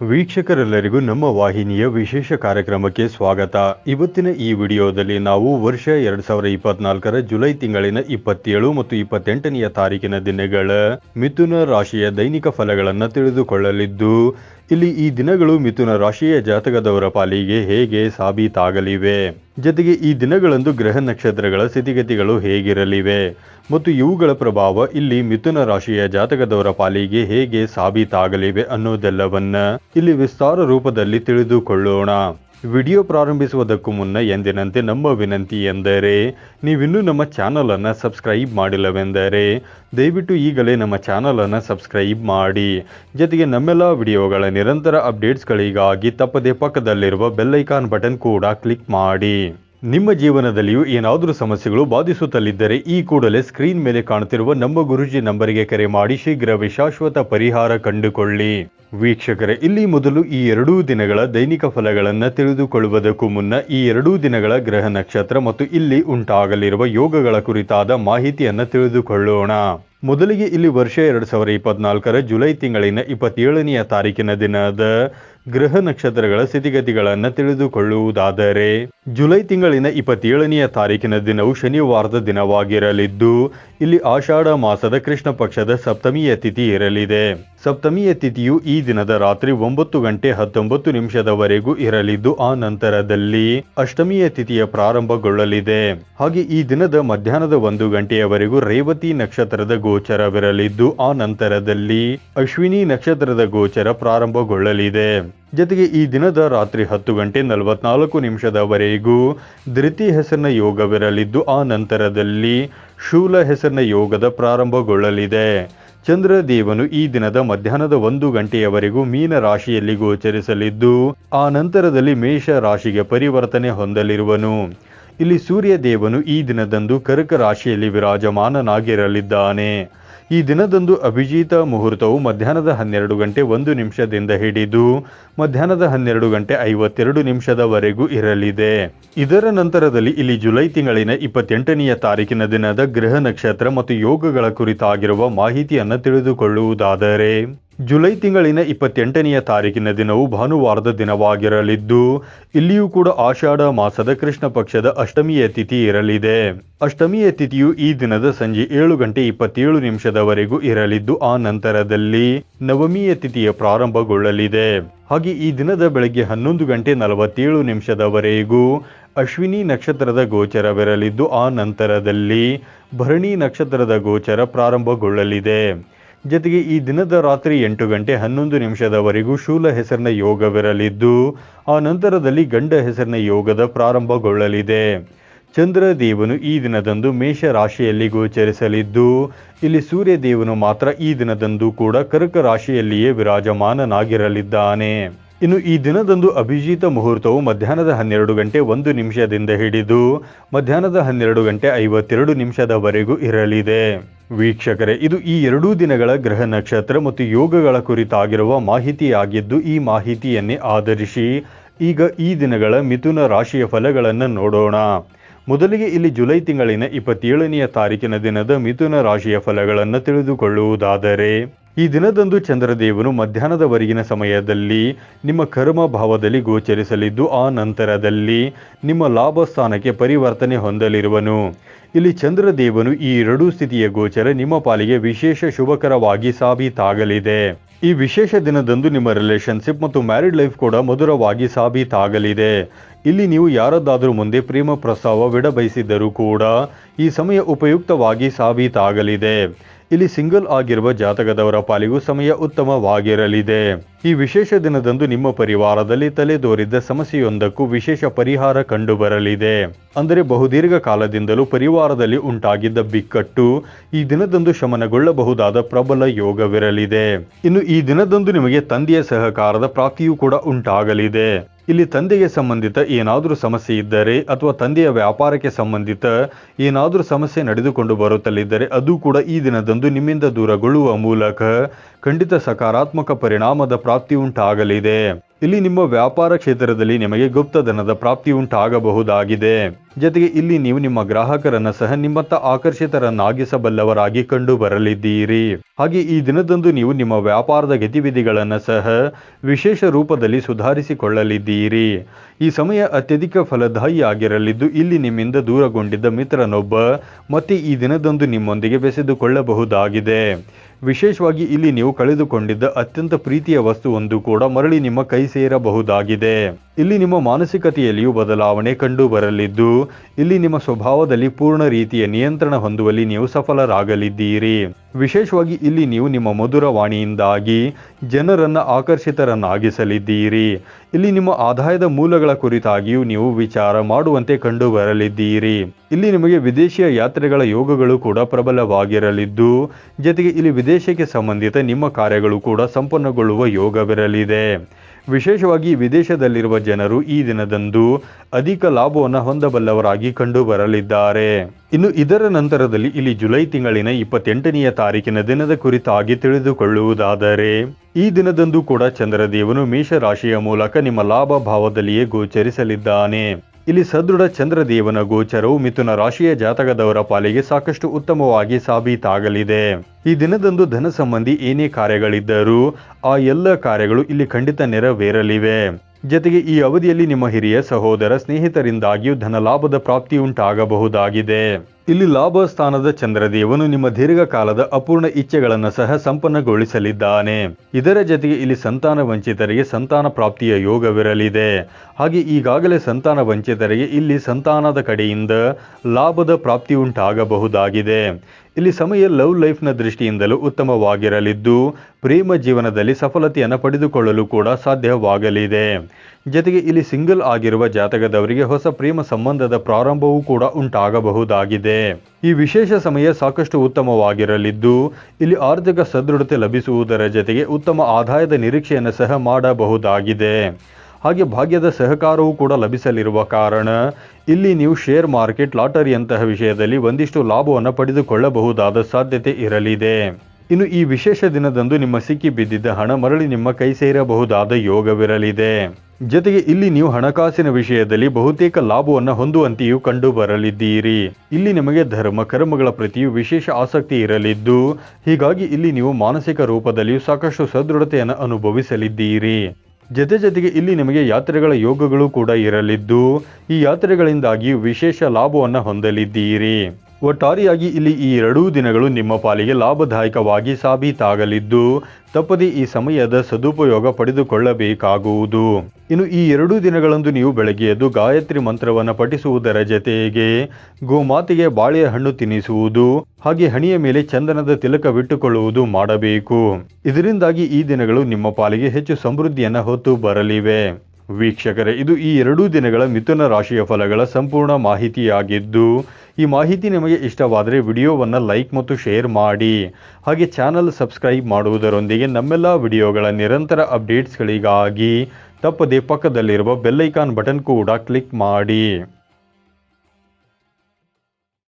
ವೀಕ್ಷಕರೆಲ್ಲರಿಗೂ ನಮ್ಮ ವಾಹಿನಿಯ ವಿಶೇಷ ಕಾರ್ಯಕ್ರಮಕ್ಕೆ ಸ್ವಾಗತ. ಇವತ್ತಿನ ಈ ವಿಡಿಯೋದಲ್ಲಿ ನಾವು ವರ್ಷ ಎರಡು ಸಾವಿರದ ಇಪ್ಪತ್ನಾಲ್ಕರ ಜುಲೈ ತಿಂಗಳಿನ ಇಪ್ಪತ್ತೇಳು ಮತ್ತು ಇಪ್ಪತ್ತೆಂಟನೆಯ ತಾರೀಕಿನ ದಿನಗಳ ಮಿಥುನ ರಾಶಿಯ ದೈನಿಕ ಫಲಗಳನ್ನು ತಿಳಿದುಕೊಳ್ಳಲಿದ್ದು, ಇಲ್ಲಿ ಈ ದಿನಗಳು ಮಿಥುನ ರಾಶಿಯ ಜಾತಕದವರ ಪಾಲಿಗೆ ಹೇಗೆ ಸಾಬೀತಾಗಲಿವೆ? ಜೊತೆಗೆ ಈ ದಿನಗಳಂದು ಗ್ರಹ ನಕ್ಷತ್ರಗಳ ಸ್ಥಿತಿಗತಿಗಳು ಹೇಗಿರಲಿವೆ? ಮತ್ತು ಇವುಗಳ ಪ್ರಭಾವ ಇಲ್ಲಿ ಮಿಥುನ ರಾಶಿಯ ಜಾತಕದವರ ಪಾಲಿಗೆ ಹೇಗೆ ಸಾಬೀತಾಗಲಿವೆ ಅನ್ನೋದೆಲ್ಲವನ್ನ ಇಲ್ಲಿ ವಿಸ್ತಾರ ರೂಪದಲ್ಲಿ ತಿಳಿದುಕೊಳ್ಳೋಣ. ವಿಡಿಯೋ ಪ್ರಾರಂಭಿಸುವುದಕ್ಕೂ ಮುನ್ನ ಎಂದಿನಂತೆ ನಮ್ಮ ವಿನಂತಿ ಎಂದರೆ, ನೀವಿನ್ನೂ ನಮ್ಮ ಚಾನಲನ್ನು ಸಬ್ಸ್ಕ್ರೈಬ್ ಮಾಡಿಲ್ಲವೆಂದರೆ, ದಯವಿಟ್ಟು ಈಗಲೇ ನಮ್ಮ ಚಾನಲನ್ನು ಸಬ್ಸ್ಕ್ರೈಬ್ ಮಾಡಿ. ಜೊತೆಗೆ ನಮ್ಮೆಲ್ಲ ವಿಡಿಯೋಗಳ ನಿರಂತರ ಅಪ್ಡೇಟ್ಸ್ಗಳಿಗಾಗಿ ತಪ್ಪದೆ ಪಕ್ಕದಲ್ಲಿರುವ ಬೆಲ್ಲೈಕಾನ್ ಬಟನ್ ಕೂಡ ಕ್ಲಿಕ್ ಮಾಡಿ. ನಿಮ್ಮ ಜೀವನದಲ್ಲಿಯೂ ಏನಾದರೂ ಸಮಸ್ಯೆಗಳು ಬಾಧಿಸುತ್ತಲಿದ್ದರೆ ಈ ಕೂಡಲೇ ಸ್ಕ್ರೀನ್ ಮೇಲೆ ಕಾಣುತ್ತಿರುವ ನಮ್ಮ ಗುರುಜಿ ನಂಬರಿಗೆ ಕರೆ ಮಾಡಿ ಶೀಘ್ರವೇ ಶಾಶ್ವತ ಪರಿಹಾರ ಕಂಡುಕೊಳ್ಳಿ. ವೀಕ್ಷಕರೇ, ಇಲ್ಲಿ ಮೊದಲು ಈ ಎರಡೂ ದಿನಗಳ ದೈನಿಕ ಫಲಗಳನ್ನು ತಿಳಿದುಕೊಳ್ಳುವುದಕ್ಕೂ ಮುನ್ನ ಈ ಎರಡೂ ದಿನಗಳ ಗ್ರಹ ನಕ್ಷತ್ರ ಮತ್ತು ಇಲ್ಲಿ ಉಂಟಾಗಲಿರುವ ಯೋಗಗಳ ಕುರಿತಾದ ಮಾಹಿತಿಯನ್ನು ತಿಳಿದುಕೊಳ್ಳೋಣ. ಮೊದಲಿಗೆ ಇಲ್ಲಿ ವರ್ಷ ಎರಡು ಸಾವಿರದ ಇಪ್ಪತ್ನಾಲ್ಕರ ಜುಲೈ ತಿಂಗಳಿನ ಇಪ್ಪತ್ತೇಳನೆಯ ತಾರೀಕಿನ ದಿನದ ಗ್ರಹ ನಕ್ಷತ್ರಗಳ ಸ್ಥಿತಿಗತಿಗಳನ್ನು ತಿಳಿದುಕೊಳ್ಳುವುದಾದರೆ, ಜುಲೈ ತಿಂಗಳಿನ ಇಪ್ಪತ್ತೇಳನೆಯ ತಾರೀಕಿನ ದಿನವು ಶನಿವಾರದ ದಿನವಾಗಿರಲಿದ್ದು, ಇಲ್ಲಿ ಆಷಾಢ ಮಾಸದ ಕೃಷ್ಣ ಪಕ್ಷದ ಸಪ್ತಮಿಯ ತಿಥಿ ಇರಲಿದೆ. ಸಪ್ತಮಿಯ ತಿಥಿಯು ಈ ದಿನದ ರಾತ್ರಿ ಒಂಬತ್ತು ಗಂಟೆ ಹತ್ತೊಂಬತ್ತು ನಿಮಿಷದವರೆಗೂ ಇರಲಿದ್ದು, ಆ ನಂತರದಲ್ಲಿ ಅಷ್ಟಮಿಯ ತಿಥಿಯ ಪ್ರಾರಂಭಗೊಳ್ಳಲಿದೆ. ಹಾಗೆ ಈ ದಿನದ ಮಧ್ಯಾಹ್ನದ ಒಂದು ಗಂಟೆಯವರೆಗೂ ರೇವತಿ ನಕ್ಷತ್ರದ ಗೋಚರವಿರಲಿದ್ದು, ಆ ನಂತರದಲ್ಲಿ ಅಶ್ವಿನಿ ನಕ್ಷತ್ರದ ಗೋಚರ ಪ್ರಾರಂಭಗೊಳ್ಳಲಿದೆ. ಜೊತೆಗೆ ಈ ದಿನದ ರಾತ್ರಿ ಹತ್ತು ಗಂಟೆ ನಲವತ್ನಾಲ್ಕು ನಿಮಿಷದವರೆಗೂ ಧೃತಿ ಹೆಸರಿನ ಯೋಗವಿರಲಿದ್ದು, ಆ ನಂತರದಲ್ಲಿ ಶೂಲ ಹೆಸರಿನ ಯೋಗದ ಪ್ರಾರಂಭಗೊಳ್ಳಲಿದೆ. ಚಂದ್ರದೇವನು ಈ ದಿನದ ಮಧ್ಯಾಹ್ನದ ಒಂದು ಗಂಟೆಯವರೆಗೂ ಮೀನ ರಾಶಿಯಲ್ಲಿ ಗೋಚರಿಸಲಿದ್ದು, ಆ ನಂತರದಲ್ಲಿ ಮೇಷ ರಾಶಿಗೆ ಪರಿವರ್ತನೆ ಹೊಂದಲಿರುವನು. ಇಲ್ಲಿ ಸೂರ್ಯ ದೇವನು ಈ ದಿನದಂದು ಕರ್ಕ ರಾಶಿಯಲ್ಲಿ ವಿರಾಜಮಾನನಾಗಿರಲಿದ್ದಾನೆ. ಈ ದಿನದಂದು ಅಭಿಜಿತ ಮುಹೂರ್ತವು ಮಧ್ಯಾಹ್ನದ ಹನ್ನೆರಡು ಗಂಟೆ ಒಂದು ನಿಮಿಷದಿಂದ ಹಿಡಿದು ಮಧ್ಯಾಹ್ನದ ಹನ್ನೆರಡು ಗಂಟೆ ಐವತ್ತೆರಡು ನಿಮಿಷದವರೆಗೂ ಇರಲಿದೆ. ಇದರ ನಂತರದಲ್ಲಿ ಇಲ್ಲಿ ಜುಲೈ ತಿಂಗಳಿನ ಇಪ್ಪತ್ತೆಂಟನೆಯ ತಾರೀಕಿನ ದಿನದ ಗ್ರಹ ನಕ್ಷತ್ರ ಮತ್ತು ಯೋಗಗಳ ಕುರಿತಾಗಿರುವ ಮಾಹಿತಿಯನ್ನು ತಿಳಿದುಕೊಳ್ಳುವುದಾದರೆ ಜುಲೈ ತಿಂಗಳಿನ ಇಪ್ಪತ್ತೆಂಟನೆಯ ತಾರೀಕಿನ ದಿನವು ಭಾನುವಾರದ ದಿನವಾಗಿರಲಿದ್ದು, ಇಲ್ಲಿಯೂ ಕೂಡ ಆಷಾಢ ಮಾಸದ ಕೃಷ್ಣ ಪಕ್ಷದ ಅಷ್ಟಮಿಯ ತಿಥಿ ಇರಲಿದೆ. ಅಷ್ಟಮಿಯ ತಿಥಿಯು ಈ ದಿನದ ಸಂಜೆ ಏಳು ಗಂಟೆ ಇಪ್ಪತ್ತೇಳು ನಿಮಿಷದವರೆಗೂ ಇರಲಿದ್ದು, ಆ ನಂತರದಲ್ಲಿ ನವಮಿಯ ತಿಥಿಯ ಪ್ರಾರಂಭಗೊಳ್ಳಲಿದೆ. ಹಾಗೆ ಈ ದಿನದ ಬೆಳಗ್ಗೆ ಹನ್ನೊಂದು ಗಂಟೆ ನಲವತ್ತೇಳು ನಿಮಿಷದವರೆಗೂ ಅಶ್ವಿನಿ ನಕ್ಷತ್ರದ ಗೋಚರವಿರಲಿದ್ದು, ಆ ನಂತರದಲ್ಲಿ ಭರಣಿ ನಕ್ಷತ್ರದ ಗೋಚರ ಪ್ರಾರಂಭಗೊಳ್ಳಲಿದೆ. ಜೊತೆಗೆ ಈ ದಿನದ ರಾತ್ರಿ ಎಂಟು ಗಂಟೆ ಹನ್ನೊಂದು ನಿಮಿಷದವರೆಗೂ ಶೂಲ ಹೆಸರಿನ ಯೋಗವಿರಲಿದ್ದು, ಆ ನಂತರದಲ್ಲಿ ಗಂಡ ಹೆಸರಿನ ಯೋಗದ ಪ್ರಾರಂಭಗೊಳ್ಳಲಿದೆ. ಚಂದ್ರದೇವನು ಈ ದಿನದಂದು ಮೇಷ ರಾಶಿಯಲ್ಲಿ ಗೋಚರಿಸಲಿದ್ದು, ಇಲ್ಲಿ ಸೂರ್ಯ ದೇವನು ಮಾತ್ರ ಈ ದಿನದಂದು ಕೂಡ ಕರ್ಕ ರಾಶಿಯಲ್ಲಿಯೇ ವಿರಾಜಮಾನನಾಗಿರಲಿದ್ದಾನೆ. ಇನ್ನು ಈ ದಿನದಂದು ಅಭಿಜಿತ ಮುಹೂರ್ತವು ಮಧ್ಯಾಹ್ನದ ಹನ್ನೆರಡು ಗಂಟೆ ಒಂದು ನಿಮಿಷದಿಂದ ಹಿಡಿದು, ಮಧ್ಯಾಹ್ನದ ಹನ್ನೆರಡು ಗಂಟೆ ಐವತ್ತೆರಡು ನಿಮಿಷದವರೆಗೂ ಇರಲಿದೆ. ವೀಕ್ಷಕರೇ, ಇದು ಈ ಎರಡೂ ದಿನಗಳ ಗ್ರಹ ನಕ್ಷತ್ರ ಮತ್ತು ಯೋಗಗಳ ಕುರಿತಾಗಿರುವ ಮಾಹಿತಿಯಾಗಿದ್ದು, ಈ ಮಾಹಿತಿಯನ್ನೇ ಆಧರಿಸಿ ಈಗ ಈ ದಿನಗಳ ಮಿಥುನ ರಾಶಿಯ ಫಲಗಳನ್ನು ನೋಡೋಣ. ಮೊದಲಿಗೆ ಇಲ್ಲಿ ಜುಲೈ ತಿಂಗಳಿನ ಇಪ್ಪತ್ತೇಳನೆಯ ತಾರೀಕಿನ ದಿನದ ಮಿಥುನ ರಾಶಿಯ ಫಲಗಳನ್ನು ತಿಳಿದುಕೊಳ್ಳುವುದಾದರೆ, ಈ ದಿನದಂದು ಚಂದ್ರದೇವನು ಮಧ್ಯಾಹ್ನದವರೆಗಿನ ಸಮಯದಲ್ಲಿ ನಿಮ್ಮ ಕರ್ಮ ಭಾವದಲ್ಲಿ ಗೋಚರಿಸಲಿದ್ದು, ಆ ನಂತರದಲ್ಲಿ ನಿಮ್ಮ ಲಾಭ ಸ್ಥಾನಕ್ಕೆ ಪರಿವರ್ತನೆ ಹೊಂದಲಿರುವನು. ಇಲ್ಲಿ ಚಂದ್ರದೇವನು ಈ ಎರಡೂ ಸ್ಥಿತಿಯ ಗೋಚರ ನಿಮ್ಮ ಪಾಲಿಗೆ ವಿಶೇಷ ಶುಭಕರವಾಗಿ ಸಾಬೀತಾಗಲಿದೆ. ಈ ವಿಶೇಷ ದಿನದಂದು ನಿಮ್ಮ ರಿಲೇಶನ್ಶಿಪ್ ಮತ್ತು ಮ್ಯಾರಿಡ್ ಲೈಫ್ ಕೂಡ ಮಧುರವಾಗಿ ಸಾಬೀತಾಗಲಿದೆ. ಇಲ್ಲಿ ನೀವು ಯಾರದ್ದಾದರೂ ಮುಂದೆ ಪ್ರೇಮ ಪ್ರಸ್ತಾವ ಬಿಡಬಯಸಿದ್ದರೂ ಕೂಡ ಈ ಸಮಯ ಉಪಯುಕ್ತವಾಗಿ ಸಾಬೀತಾಗಲಿದೆ. ಇಲ್ಲಿ ಸಿಂಗಲ್ ಆಗಿರುವ ಜಾತಕದವರ ಪಾಲಿಗೂ ಸಮಯ ಉತ್ತಮವಾಗಿರಲಿದೆ. ಈ ವಿಶೇಷ ದಿನದಂದು ನಿಮ್ಮ ಪರಿವಾರದಲ್ಲಿ ತಲೆದೋರಿದ್ದ ಸಮಸ್ಯೆಯೊಂದಕ್ಕೂ ವಿಶೇಷ ಪರಿಹಾರ ಕಂಡುಬರಲಿದೆ. ಅಂದರೆ ಬಹುದೀರ್ಘ ಕಾಲದಿಂದಲೂ ಪರಿವಾರದಲ್ಲಿ ಉಂಟಾಗಿದ್ದ ಬಿಕ್ಕಟ್ಟು ಈ ದಿನದಂದು ಶಮನಗೊಳ್ಳಬಹುದಾದ ಪ್ರಬಲ ಯೋಗವಿರಲಿದೆ. ಇನ್ನು ಈ ದಿನದಂದು ನಿಮಗೆ ತಂದೆಯ ಸಹಕಾರದ ಪ್ರಾಪ್ತಿಯೂ ಕೂಡ ಉಂಟಾಗಲಿದೆ. ಇಲ್ಲಿ ತಂದೆಗೆ ಸಂಬಂಧಿತ ಏನಾದರೂ ಸಮಸ್ಯೆ ಇದ್ದರೆ ಅಥವಾ ತಂದೆಯ ವ್ಯಾಪಾರಕ್ಕೆ ಸಂಬಂಧಿತ ಏನಾದರೂ ಸಮಸ್ಯೆ ನಡೆದುಕೊಂಡು ಬರುತ್ತಲಿದ್ದರೆ ಅದು ಕೂಡ ಈ ದಿನದಂದು ನಿಮ್ಮಿಂದ ದೂರಗೊಳ್ಳುವ ಮೂಲಕ ಖಂಡಿತ ಸಕಾರಾತ್ಮಕ ಪರಿಣಾಮದ ಪ್ರಾಪ್ತಿ ಉಂಟಾಗಲಿದೆ. ಇಲ್ಲಿ ನಿಮ್ಮ ವ್ಯಾಪಾರ ಕ್ಷೇತ್ರದಲ್ಲಿ ನಿಮಗೆ ಗುಪ್ತಧನದ ಪ್ರಾಪ್ತಿ ಉಂಟಾಗಬಹುದಾಗಿದೆ. ಜೊತೆಗೆ ಇಲ್ಲಿ ನೀವು ನಿಮ್ಮ ಗ್ರಾಹಕರನ್ನ ಸಹ ನಿಮ್ಮತ್ತ ಆಕರ್ಷಿತರನ್ನಾಗಿಸಬಲ್ಲವರಾಗಿ ಕಂಡು ಬರಲಿದ್ದೀರಿ ಹಾಗೆ ಈ ದಿನದಂದು ನೀವು ನಿಮ್ಮ ವ್ಯಾಪಾರದ ಗತಿವಿಧಿಗಳನ್ನು ಸಹ ವಿಶೇಷ ರೂಪದಲ್ಲಿ ಸುಧಾರಿಸಿಕೊಳ್ಳಲಿದ್ದೀರಿ. ಈ ಸಮಯ ಅತ್ಯಧಿಕ ಫಲದಾಯಿಯಾಗಿರಲಿದ್ದು ಇಲ್ಲಿ ನಿಮ್ಮಿಂದ ದೂರಗೊಂಡಿದ್ದ ಮಿತ್ರನೊಬ್ಬ ಮತ್ತೆ ಈ ದಿನದಂದು ನಿಮ್ಮೊಂದಿಗೆ ಬೆಸೆದುಕೊಳ್ಳಬಹುದಾಗಿದೆ. ವಿಶೇಷವಾಗಿ ಇಲ್ಲಿ ನೀವು ಕಳೆದುಕೊಂಡಿದ್ದ ಅತ್ಯಂತ ಪ್ರೀತಿಯ ವಸ್ತುವೊಂದು ಕೂಡ ಮರಳಿ ನಿಮ್ಮ ಕೈ ಸೇರಬಹುದಾಗಿದೆ. ಇಲ್ಲಿ ನಿಮ್ಮ ಮಾನಸಿಕತೆಯಲ್ಲಿಯೂ ಬದಲಾವಣೆ ಕಂಡು ಬರಲಿದ್ದು ಇಲ್ಲಿ ನಿಮ್ಮ ಸ್ವಭಾವದಲ್ಲಿ ಪೂರ್ಣ ರೀತಿಯ ನಿಯಂತ್ರಣ ಹೊಂದುವಲ್ಲಿ ನೀವು ಸಫಲರಾಗಲಿದ್ದೀರಿ. ವಿಶೇಷವಾಗಿ ಇಲ್ಲಿ ನೀವು ನಿಮ್ಮ ಮಧುರ ವಾಣಿಯಿಂದಾಗಿ ಜನರನ್ನ ಆಕರ್ಷಿತರನ್ನಾಗಿಸಲಿದ್ದೀರಿ. ಇಲ್ಲಿ ನಿಮ್ಮ ಆದಾಯದ ಮೂಲಗಳ ಕುರಿತಾಗಿಯೂ ನೀವು ವಿಚಾರ ಮಾಡುವಂತೆ ಕಂಡು ಬರಲಿದ್ದೀರಿ ಇಲ್ಲಿ ನಿಮಗೆ ವಿದೇಶಿಯ ಯಾತ್ರೆಗಳ ಯೋಗಗಳು ಕೂಡ ಪ್ರಬಲವಾಗಿರಲಿದ್ದು, ಜೊತೆಗೆ ಇಲ್ಲಿ ವಿದೇಶಕ್ಕೆ ಸಂಬಂಧಿತ ನಿಮ್ಮ ಕಾರ್ಯಗಳು ಕೂಡ ಸಂಪನ್ನಗೊಳ್ಳುವ ಯೋಗವಿರಲಿದೆ. ವಿಶೇಷವಾಗಿ ವಿದೇಶದಲ್ಲಿರುವ ಜನರು ಈ ದಿನದಂದು ಅಧಿಕ ಲಾಭವನ್ನು ಹೊಂದಬಲ್ಲವರಾಗಿ ಕಂಡು ಬರಲಿದ್ದಾರೆ ಇನ್ನು ಇದರ ನಂತರದಲ್ಲಿ ಇಲ್ಲಿ ಜುಲೈ ತಿಂಗಳಿನ ಇಪ್ಪತ್ತೆಂಟನೆಯ ತಾರೀಕಿನ ದಿನದ ಕುರಿತಾಗಿ ತಿಳಿದುಕೊಳ್ಳುವುದಾದರೆ, ಈ ದಿನದಂದು ಕೂಡ ಚಂದ್ರದೇವನು ಮೇಷರಾಶಿಯ ಮೂಲಕ ನಿಮ್ಮ ಲಾಭ ಭಾವದಲ್ಲಿಯೇ ಗೋಚರಿಸಲಿದ್ದಾನೆ. ಇಲ್ಲಿ ಸದೃಢ ಚಂದ್ರದೇವನ ಗೋಚರವು ಮಿಥುನ ರಾಶಿಯ ಜಾತಕದವರ ಪಾಲಿಗೆ ಸಾಕಷ್ಟು ಉತ್ತಮವಾಗಿ ಸಾಬೀತಾಗಲಿದೆ. ಈ ದಿನದಂದು ಧನ ಸಂಬಂಧಿ ಏನೇ ಕಾರ್ಯಗಳಿದ್ದರೂ ಆ ಎಲ್ಲ ಕಾರ್ಯಗಳು ಇಲ್ಲಿ ಖಂಡಿತ ನೆರವೇರಲಿವೆ. ಜೊತೆಗೆ ಈ ಅವಧಿಯಲ್ಲಿ ನಿಮ್ಮ ಹಿರಿಯ ಸಹೋದರ ಸ್ನೇಹಿತರಿಂದಾಗಿಯೂ ಧನ ಲಾಭದ ಪ್ರಾಪ್ತಿಯುಂಟಾಗಬಹುದಾಗಿದೆ ಇಲ್ಲಿ ಲಾಭ ಸ್ಥಾನದ ಚಂದ್ರದೇವನು ನಿಮ್ಮ ದೀರ್ಘಕಾಲದ ಅಪೂರ್ಣ ಇಚ್ಛೆಗಳನ್ನು ಸಹ ಸಂಪನ್ನಗೊಳಿಸಲಿದ್ದಾನೆ. ಇದರ ಜೊತೆಗೆ ಇಲ್ಲಿ ಸಂತಾನ ವಂಚಿತರಿಗೆ ಸಂತಾನ ಪ್ರಾಪ್ತಿಯ ಯೋಗವಿರಲಿದೆ. ಹಾಗೆ ಈಗಾಗಲೇ ಸಂತಾನ ವಂಚಿತರಿಗೆ ಇಲ್ಲಿ ಸಂತಾನದ ಕಡೆಯಿಂದ ಲಾಭದ ಪ್ರಾಪ್ತಿ ಉಂಟಾಗಬಹುದಾಗಿದೆ. ಇಲ್ಲಿ ಸಮಯ ಲವ್ ಲೈಫ್ನ ದೃಷ್ಟಿಯಿಂದಲೂ ಉತ್ತಮವಾಗಿರಲಿದ್ದು, ಪ್ರೇಮ ಜೀವನದಲ್ಲಿ ಸಫಲತೆಯನ್ನು ಪಡೆದುಕೊಳ್ಳಲು ಕೂಡ ಸಾಧ್ಯವಾಗಲಿದೆ. ಜೊತೆಗೆ ಇಲ್ಲಿ ಸಿಂಗಲ್ ಆಗಿರುವ ಜಾತಕದವರಿಗೆ ಹೊಸ ಪ್ರೇಮ ಸಂಬಂಧದ ಪ್ರಾರಂಭವೂ ಕೂಡ ಉಂಟಾಗಬಹುದಾಗಿದೆ. ಈ ವಿಶೇಷ ಸಮಯ ಸಾಕಷ್ಟು ಉತ್ತಮವಾಗಿರಲಿದ್ದು, ಇಲ್ಲಿ ಆರ್ಥಿಕ ಸದೃಢತೆ ಲಭಿಸುವುದರ ಜೊತೆಗೆ ಉತ್ತಮ ಆದಾಯದ ನಿರೀಕ್ಷೆಯನ್ನು ಸಹ ಮಾಡಬಹುದಾಗಿದೆ. ಹಾಗೆ ಭಾಗ್ಯದ ಸಹಕಾರವೂ ಕೂಡ ಲಭಿಸಲಿರುವ ಕಾರಣ ಇಲ್ಲಿ ನೀವು ಶೇರ್ ಮಾರ್ಕೆಟ್ ಲಾಟರಿಯಂತಹ ವಿಷಯದಲ್ಲಿ ಒಂದಿಷ್ಟು ಲಾಭವನ್ನು ಪಡೆದುಕೊಳ್ಳಬಹುದಾದ ಸಾಧ್ಯತೆ ಇರಲಿದೆ. ಇನ್ನು ಈ ವಿಶೇಷ ದಿನದಂದು ನಿಮ್ಮ ಸಿಕ್ಕಿ ಬಿದ್ದಿದ್ದ ಹಣ ಮರಳಿ ನಿಮ್ಮ ಕೈ ಸೇರಬಹುದಾದ ಯೋಗವಿರಲಿದೆ. ಜೊತೆಗೆ ಇಲ್ಲಿ ನೀವು ಹಣಕಾಸಿನ ವಿಷಯದಲ್ಲಿ ಬಹುತೇಕ ಲಾಭವನ್ನು ಹೊಂದುವಂತೆಯೂ ಕಂಡು ಬರಲಿದ್ದೀರಿ ಇಲ್ಲಿ ನಿಮಗೆ ಧರ್ಮ, ಕರ್ಮಗಳ ಪ್ರತಿಯೂ ವಿಶೇಷ ಆಸಕ್ತಿ ಇರಲಿದ್ದು, ಹೀಗಾಗಿ ಇಲ್ಲಿ ನೀವು ಮಾನಸಿಕ ರೂಪದಲ್ಲಿಯೂ ಸಾಕಷ್ಟು ಸದೃಢತೆಯನ್ನು ಅನುಭವಿಸಲಿದ್ದೀರಿ. ಜೊತೆ ಜೊತೆಗೆ ಇಲ್ಲಿ ನಿಮಗೆ ಯಾತ್ರೆಗಳ ಯೋಗಗಳು ಕೂಡ ಇರಲಿದ್ದು ಈ ಯಾತ್ರೆಗಳಿಂದಾಗಿ ವಿಶೇಷ ಲಾಭವನ್ನು ಹೊಂದಲಿದ್ದೀರಿ. ಒಟ್ಟಾರೆಯಾಗಿ ಇಲ್ಲಿ ಈ ಎರಡೂ ದಿನಗಳು ನಿಮ್ಮ ಪಾಲಿಗೆ ಲಾಭದಾಯಕವಾಗಿ ಸಾಬೀತಾಗಲಿದ್ದು, ತಪ್ಪದೆ ಈ ಸಮಯದ ಸದುಪಯೋಗ ಪಡೆದುಕೊಳ್ಳಬೇಕಾಗುವುದು. ಇನ್ನು ಈ ಎರಡೂ ದಿನಗಳಂದು ನೀವು ಬೆಳಗ್ಗೆ ಎದ್ದು ಗಾಯತ್ರಿ ಮಂತ್ರವನ್ನು ಪಠಿಸುವುದರ ಜೊತೆಗೆ ಗೋಮಾತೆಗೆ ಬಾಳೆಹಣ್ಣು ತಿನ್ನಿಸುವುದು ಹಾಗೆ ಹಣಿಯ ಮೇಲೆ ಚಂದನದ ತಿಲಕವಿಟ್ಟುಕೊಳ್ಳುವುದು ಮಾಡಬೇಕು. ಇದರಿಂದಾಗಿ ಈ ದಿನಗಳು ನಿಮ್ಮ ಪಾಲಿಗೆ ಹೆಚ್ಚು ಸಮೃದ್ಧಿಯನ್ನು ಹೊತ್ತು ಬರಲಿವೆ. ವೀಕ್ಷಕರೇ, ಇದು ಈ ಎರಡೂ ದಿನಗಳ ಮಿಥುನ ರಾಶಿಯ ಫಲಗಳ ಸಂಪೂರ್ಣ ಮಾಹಿತಿಯಾಗಿದ್ದು ಈ ಮಾಹಿತಿ ನಿಮಗೆ ಇಷ್ಟವಾದರೆ ವಿಡಿಯೋವನ್ನು ಲೈಕ್ ಮತ್ತು ಶೇರ್ ಮಾಡಿ. ಹಾಗೆ ಚಾನಲ್ ಸಬ್ಸ್ಕ್ರೈಬ್ ಮಾಡುವುದರೊಂದಿಗೆ ನಮ್ಮೆಲ್ಲ ವಿಡಿಯೋಗಳ ನಿರಂತರ ಅಪ್ಡೇಟ್ಸ್ಗಳಿಗಾಗಿ ತಪ್ಪದೆ ಪಕ್ಕದಲ್ಲಿರುವ ಬೆಲ್ಲೈಕಾನ್ ಬಟನ್ ಕೂಡ ಕ್ಲಿಕ್ ಮಾಡಿ.